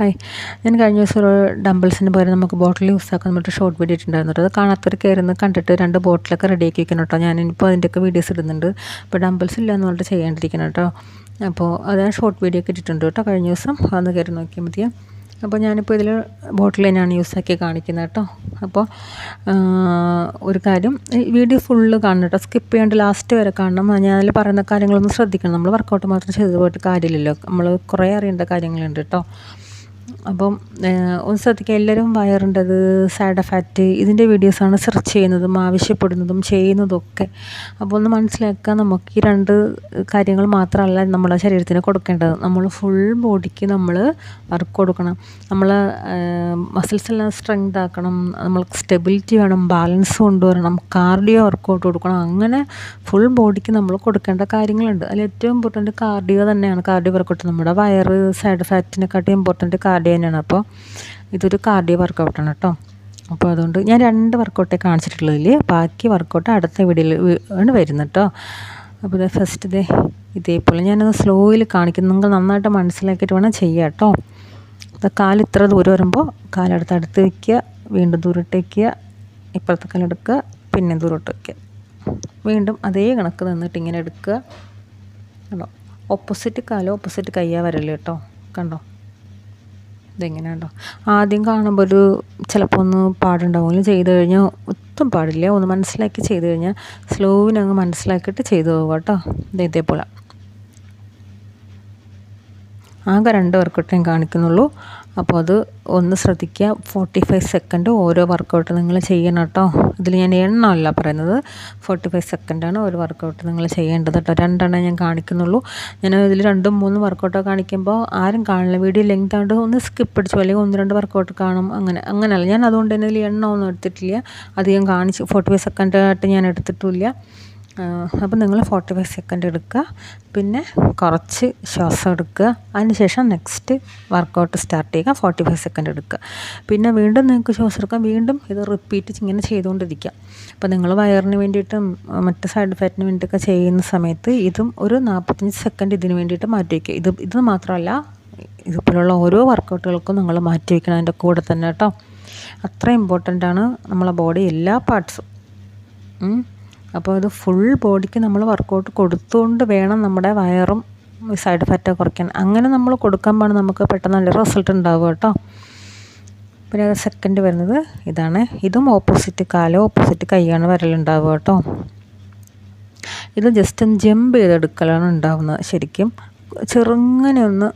Hi ഞാൻ കഴിഞ്ഞ ദിവസം ഒരു ഡംബിൾസിന് പകരം നമുക്ക് ബോട്ടിൽ യൂസ് ആക്കാൻ വേണ്ടിയിട്ട് ഷോർട്ട് വീഡിയോ ഇട്ടുണ്ടായിരുന്നു കേട്ടോ അത് കാണാത്തൊരു കയറുന്ന കണ്ടിട്ട് രണ്ട് ബോട്ടിലൊക്കെ റെഡിയാക്കി വെക്കണം കേട്ടോ ഞാനിപ്പോൾ അതിന്റെയൊക്കെ വീഡിയോസ് ഇടുന്നുണ്ട്. അപ്പോൾ ഡംബിൾസ് ഇല്ല എന്ന് പറഞ്ഞിട്ട് ചെയ്യേണ്ടിരിക്കണം കേട്ടോ അപ്പോൾ അത് ഷോർട്ട് വീഡിയോ ഒക്കെ ഇട്ടിട്ടുണ്ട് കേട്ടോ കഴിഞ്ഞ ദിവസം. അന്ന് കയറി നോക്കിയാൽ മതിയോ? അപ്പോൾ ഞാനിപ്പോൾ ഇതിൽ ബോട്ടിൽ തന്നെയാണ് യൂസാക്കി കാണിക്കുന്നത് കേട്ടോ അപ്പോൾ ഒരു കാര്യം വീഡിയോ ഫുള്ള് കാണണം കേട്ടോ സ്കിപ്പ് ചെയ്യാണ്ട് ലാസ്റ്റ് വരെ കാണണം. ഞാൻ ഞാനതിൽ പറയുന്ന കാര്യങ്ങളൊന്നും ശ്രദ്ധിക്കണം. നമ്മൾ വർക്കൗട്ട് മാത്രം ചെയ്ത് പോയിട്ട് കാര്യമില്ലല്ലോ. നമ്മൾ കുറേ അറിയേണ്ട കാര്യങ്ങളുണ്ട് കേട്ടോ അപ്പം ഒന്ന് ശ്രദ്ധിക്കുക. എല്ലാവരും വയറിന്റെത് സൈഡ് എഫക്റ്റ് ഇതിന്റെ വീഡിയോസാണ് സെർച്ച് ചെയ്യുന്നതും ആവശ്യപ്പെടുന്നതും ചെയ്യുന്നതൊക്കെ. അപ്പോൾ ഒന്ന് മനസ്സിലാക്കുക നമുക്ക് ഈ രണ്ട് കാര്യങ്ങൾ മാത്രമല്ല നമ്മളെ ശരീരത്തിന് കൊടുക്കേണ്ടത്. നമ്മൾ ഫുൾ ബോഡിക്ക് നമ്മൾ വർക്ക് കൊടുക്കണം. നമ്മൾ മസിൽസ് എല്ലാം സ്ട്രെങ്ത് ആക്കണം. നമ്മൾ സ്റ്റെബിലിറ്റി വേണം ബാലൻസ് കൊണ്ടുവരണം കാർഡിയോ വർക്കൗട്ട് കൊടുക്കണം. അങ്ങനെ ഫുൾ ബോഡിക്ക് നമ്മൾ കൊടുക്കേണ്ട കാര്യങ്ങളുണ്ട്. അതിൽ ഏറ്റവും ഇമ്പോർട്ടന്റ് കാർഡിയോ തന്നെയാണ്. കാർഡിയോ വർക്കൗട്ട് നമ്മുടെ വയറ് സൈഡ് ഫാറ്റിനെക്കാട്ടും ഇമ്പോർട്ടന്റ് കാർഡിയോ തന്നെയാണ്. അപ്പോൾ ഇതൊരു കാർഡിയോ വർക്കൗട്ടാണ് കേട്ടോ അപ്പോൾ അതുകൊണ്ട് ഞാൻ രണ്ട് വർക്കൗട്ടേ കാണിച്ചിട്ടുള്ളതിൽ ബാക്കി വർക്കൗട്ട് അടുത്ത വീഡിയോയിൽ ആണ് വരുന്നത് കേട്ടോ അപ്പോൾ ഫസ്റ്റ് ഇതേ ഇതേപോലെ ഞാനത് സ്ലോയിൽ കാണിക്കുന്നു നിങ്ങൾ നന്നായിട്ട് മനസ്സിലാക്കിയിട്ട് വേണം ചെയ്യാം കേട്ടോ കാൽ ഇത്ര ദൂരം വരുമ്പോൾ കാലെടുത്ത് അടുത്ത് വയ്ക്കുക വീണ്ടും ദൂരോട്ട് വയ്ക്കുക ഇപ്പോഴത്തെ കാലെടുക്കുക പിന്നെ ദൂരോട്ട് വയ്ക്കുക വീണ്ടും അതേ കണക്ക് നിന്നിട്ട് ഇങ്ങനെ എടുക്കുക. കണ്ടോ? ഓപ്പോസിറ്റ് കാലോ ഓപ്പോസിറ്റ് കയ്യാ വരല്ലേ കേട്ടോ കണ്ടോ? ഇതെങ്ങനെയുണ്ടോ? ആദ്യം കാണുമ്പോൾ ഒരു ചിലപ്പോൾ ഒന്ന് പാടുണ്ടാവുമെങ്കിലും ചെയ്ത് കഴിഞ്ഞാൽ ഒട്ടും പാടില്ല. ഒന്ന് മനസ്സിലാക്കി ചെയ്ത് കഴിഞ്ഞാൽ സ്ലോവിനങ്ങ് മനസ്സിലാക്കിയിട്ട് ചെയ്തു പോവുക കേട്ടോ. ഇതേപോലെ. ആകെ രണ്ട് വർക്കൗട്ടേ കാണിക്കുന്നുള്ളൂ. അപ്പോൾ അത് ഒന്ന് ശ്രദ്ധിക്കുക. ഫോർട്ടി ഫൈവ് സെക്കൻഡ് ഓരോ വർക്കൗട്ട് നിങ്ങൾ ചെയ്യണം കേട്ടോ. ഇതിൽ ഞാൻ എണ്ണമല്ല പറയുന്നത്. ഫോർട്ടി ഫൈവ് സെക്കൻഡാണ് ഒരു വർക്കൗട്ട് നിങ്ങൾ ചെയ്യേണ്ടത് കേട്ടോ. രണ്ടെണ്ണം ഞാൻ കാണിക്കുന്നുള്ളൂ. ഞാൻ ഇതിൽ രണ്ടും മൂന്നും വർക്കൗട്ടോ കാണിക്കുമ്പോൾ ആരും കാണില്ല വീഡിയോ ലെങ്ത് ആണ്ട് ഒന്ന് സ്കിപ്പ് അടിച്ചു. അല്ലെങ്കിൽ ഒന്ന് രണ്ട് വർക്കൗട്ട് കാണും. അങ്ങനെ അങ്ങനെയല്ല. ഞാൻ അതുകൊണ്ട് തന്നെ ഇതിൽ എണ്ണമൊന്നും എടുത്തിട്ടില്ല. അധികം കാണിച്ച് ഫോർട്ടി ഫൈവ് സെക്കൻഡായിട്ട് ഞാൻ എടുത്തിട്ടില്ല അപ്പോൾ നിങ്ങൾ ഫോർട്ടി ഫൈവ് സെക്കൻഡ് എടുക്കുക. പിന്നെ കുറച്ച് ശ്വാസം എടുക്കുക. അതിനുശേഷം നെക്സ്റ്റ് വർക്കൗട്ട് സ്റ്റാർട്ട് ചെയ്യുക. ഫോർട്ടി ഫൈവ് സെക്കൻഡ് എടുക്കുക. പിന്നെ വീണ്ടും നിങ്ങൾക്ക് ശ്വാസം എടുക്കാം. വീണ്ടും ഇത് റിപ്പീറ്റ് ഇങ്ങനെ ചെയ്തുകൊണ്ടിരിക്കുക. അപ്പോൾ നിങ്ങൾ വയറിന് വേണ്ടിയിട്ടും മറ്റ് സൈഡ് ഫാറ്റിന് വേണ്ടിയിട്ടൊക്കെ ചെയ്യുന്ന സമയത്ത് ഇതും ഒരു നാൽപ്പത്തഞ്ച് സെക്കൻഡ് ഇതിന് വേണ്ടിയിട്ട് മാറ്റി വയ്ക്കുക. ഇത് ഇത് മാത്രമല്ല ഇതുപോലുള്ള ഓരോ വർക്കൗട്ടുകൾക്കും നിങ്ങൾ മാറ്റി വയ്ക്കണം അതിന്റെ കൂടെ തന്നെ കേട്ടോ. അത്ര ഇമ്പോർട്ടന്റ് ആണ് നമ്മളെ ബോഡി എല്ലാ പാർട്സും അപ്പോൾ ഇത് ഫുൾ ബോഡിക്ക് നമ്മൾ വർക്കൗട്ട് കൊടുത്തുകൊണ്ട് വേണം നമ്മുടെ വയറും സൈഡ് ഫാറ്റ് കുറയ്ക്കാൻ. അങ്ങനെ നമ്മൾ കൊടുക്കാൻ കൊടുക്കുമ്പോഴാണ് നമുക്ക് പെട്ടെന്ന് നല്ല റിസൾട്ട് ഉണ്ടാവുക കേട്ടോ. പിന്നെ സെക്കൻഡ് വരുന്നത് ഇതാണ്. ഇതും ഓപ്പോസിറ്റ് കാലോ ഓപ്പോസിറ്റ് കൈയാണ് വരലുണ്ടാവുക കേട്ടോ. ഇത് ജസ്റ്റ് ഒന്ന് ജമ്പ് ചെയ്തെടുക്കലാണ് ഉണ്ടാവുന്നത് ശരിക്കും. ചെറുങ്ങനെ ഒന്ന്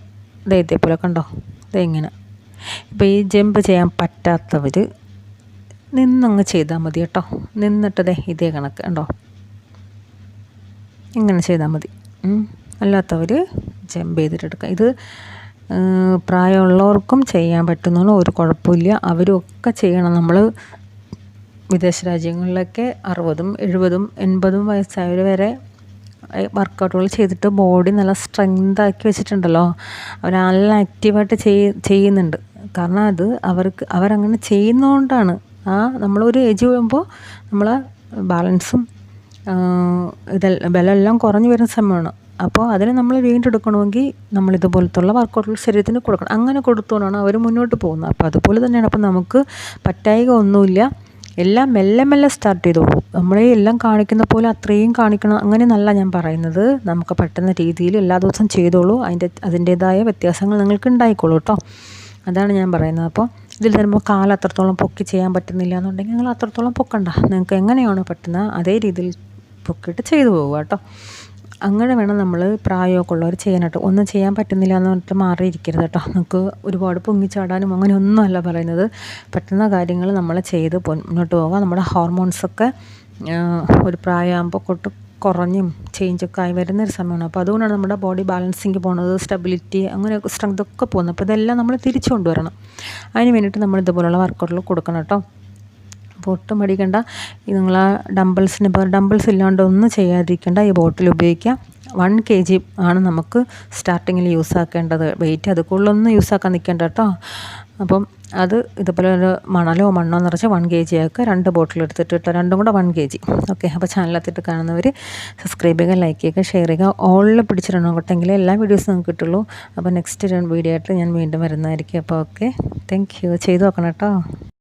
ദൈത്യപ്പോലെ കണ്ടോ ഇതെങ്ങനെ ഇപ്പോൾ ഈ ജമ്പ് ചെയ്യാൻ പറ്റാത്തവർ നിന്നങ്ങ് ചെയ്താൽ മതി കേട്ടോ. നിന്നിട്ടതേ ഇതേ കണക്ക് കണ്ടോ? ഇങ്ങനെ ചെയ്താൽ മതി. അല്ലാത്തവർ ജമ്പ് ചെയ്തിട്ടെടുക്കുക ഇത് പ്രായമുള്ളവർക്കും ചെയ്യാൻ പറ്റുന്നതാണ്. ഒരു കുഴപ്പമില്ല. അവരും ഒക്കെ ചെയ്യണം. നമ്മൾ വിദേശ രാജ്യങ്ങളിലൊക്കെ അറുപതും എഴുപതും എൺപതും വയസ്സായവർ വരെ വർക്കൗട്ടുകൾ ചെയ്തിട്ട് ബോഡി നല്ല സ്ട്രെങ്ത് ആക്കി വെച്ചിട്ടുണ്ടല്ലോ. അവർ നല്ല ആക്റ്റീവായിട്ട് ചെയ് ചെയ്യുന്നുണ്ട്. കാരണം അത് അവർക്ക് അവരങ്ങനെ ചെയ്യുന്നതുകൊണ്ടാണ് ആ നമ്മളൊരു ഏജ് വരുമ്പോൾ നമ്മൾ ബാലൻസും ഇതെല്ലാം ബലമെല്ലാം കുറഞ്ഞു വരുന്ന സമയമാണ്. അപ്പോൾ അതിന് നമ്മൾ വീണ്ടെടുക്കണമെങ്കിൽ നമ്മൾ ഇതുപോലത്തുള്ള വർക്കൗട്ടുകൾ ശരീരത്തിന് കൊടുക്കണം. അങ്ങനെ കൊടുത്തുകൊണ്ടാണ് അവർ മുന്നോട്ട് പോകുന്നത്. അപ്പോൾ അതുപോലെ തന്നെയാണ്. അപ്പോൾ നമുക്ക് പറ്റായിക ഒന്നുമില്ല. എല്ലാം മെല്ലെ മെല്ലെ സ്റ്റാർട്ട് ചെയ്തോളൂ. നമ്മളെ എല്ലാം കാണിക്കുന്ന പോലെ അത്രയും കാണിക്കണം. അങ്ങനെ നല്ല ഞാൻ പറയുന്നത്. നമുക്ക് പറ്റുന്ന രീതിയിൽ എല്ലാ ദിവസവും ചെയ്തോളൂ. അതിന്റെ അതിന്റേതായ വ്യത്യാസങ്ങൾ നിങ്ങൾക്ക് ഉണ്ടായിക്കോളൂ കേട്ടോ. അതാണ് ഞാൻ പറയുന്നത്. അപ്പോൾ ഇതിൽ തരുമ്പോൾ കാൽ അത്രത്തോളം പൊക്കി ചെയ്യാൻ പറ്റുന്നില്ല എന്നുണ്ടെങ്കിൽ നിങ്ങൾ അത്രത്തോളം പൊക്കണ്ട. നിങ്ങൾക്ക് എങ്ങനെയാണോ പറ്റുന്നത് അതേ രീതിയിൽ പൊക്കിയിട്ട് ചെയ്തു പോവുക കേട്ടോ. അങ്ങനെ വേണം നമ്മൾ പ്രായമൊക്കെ ഉള്ളവർ ചെയ്യാനായിട്ട്. ഒന്നും ചെയ്യാൻ പറ്റുന്നില്ല എന്ന് പറഞ്ഞിട്ട് മാറിയിരിക്കരുത് കേട്ടോ. നമുക്ക് ഒരുപാട് പൊങ്ങിച്ചാടാനും അങ്ങനെ ഒന്നുമല്ല പറയുന്നത്. പറ്റുന്ന കാര്യങ്ങൾ നമ്മൾ ചെയ്ത് മുന്നോട്ട് പോവുക. നമ്മുടെ ഹോർമോൺസൊക്കെ ഒരു പ്രായമാകുമ്പോൾ കൊട്ട് കുറഞ്ഞും ചേഞ്ചൊക്കെ ആയി വരുന്നൊരു സമയമാണ്. അപ്പോൾ അതുകൊണ്ടാണ് നമ്മുടെ ബോഡി ബാലൻസിങ് പോകുന്നത് സ്റ്റെബിലിറ്റി അങ്ങനെ സ്ട്രെങ്ത് ഒക്കെ പോകുന്നത്. അപ്പോൾ ഇതെല്ലാം നമ്മൾ തിരിച്ചു കൊണ്ടുവരണം. അതിന് വേണ്ടിയിട്ട് നമ്മൾ ഇതുപോലുള്ള വർക്കൗട്ടിൽ കൊടുക്കണം കേട്ടോ. അപ്പോൾ ഒട്ടും മടിക്കണ്ട ഈ നിങ്ങൾ ഡംബിൾസിന് ഇപ്പോൾ ഡംബിൾസ് ഇല്ലാണ്ട് ഒന്നും ചെയ്യാതിരിക്കേണ്ട. ഈ ബോട്ടിൽ ഉപയോഗിക്കുക. വൺ കെ ജി ആണ് നമുക്ക് സ്റ്റാർട്ടിങ്ങിൽ യൂസ് ആക്കേണ്ടത്. വെയിറ്റ് അത് കൂടുതലൊന്നും യൂസ് ആക്കാൻ നിൽക്കേണ്ട കേട്ടോ അപ്പം അത് ഇതുപോലെ ഒരു മണലോ മണ്ണോ നിറച്ച് വൺ കെ ജി ആക്കുക. രണ്ട് ബോട്ടിൽ എടുത്തിട്ട് ഇട്ടോ രണ്ടും കൂടെ വൺ കെ ജി ഓക്കെ അപ്പോൾ ചാനലത്തിട്ട് കാണുന്നവർ സബ്സ്ക്രൈബ് ചെയ്യുക ലൈക്ക് ചെയ്യുക ഷെയർ ചെയ്യുക. ഓളിൽ പിടിച്ചിടണം കേട്ടെങ്കിൽ എല്ലാ വീഡിയോസും നിങ്ങൾക്ക് കിട്ടുള്ളൂ. അപ്പോൾ നെക്സ്റ്റ് വീഡിയോ ആയിട്ട് ഞാൻ വീണ്ടും വരുന്നതായിരിക്കും. അപ്പോൾ ഓക്കെ താങ്ക് യു ചെയ്തു നോക്കണം കേട്ടോ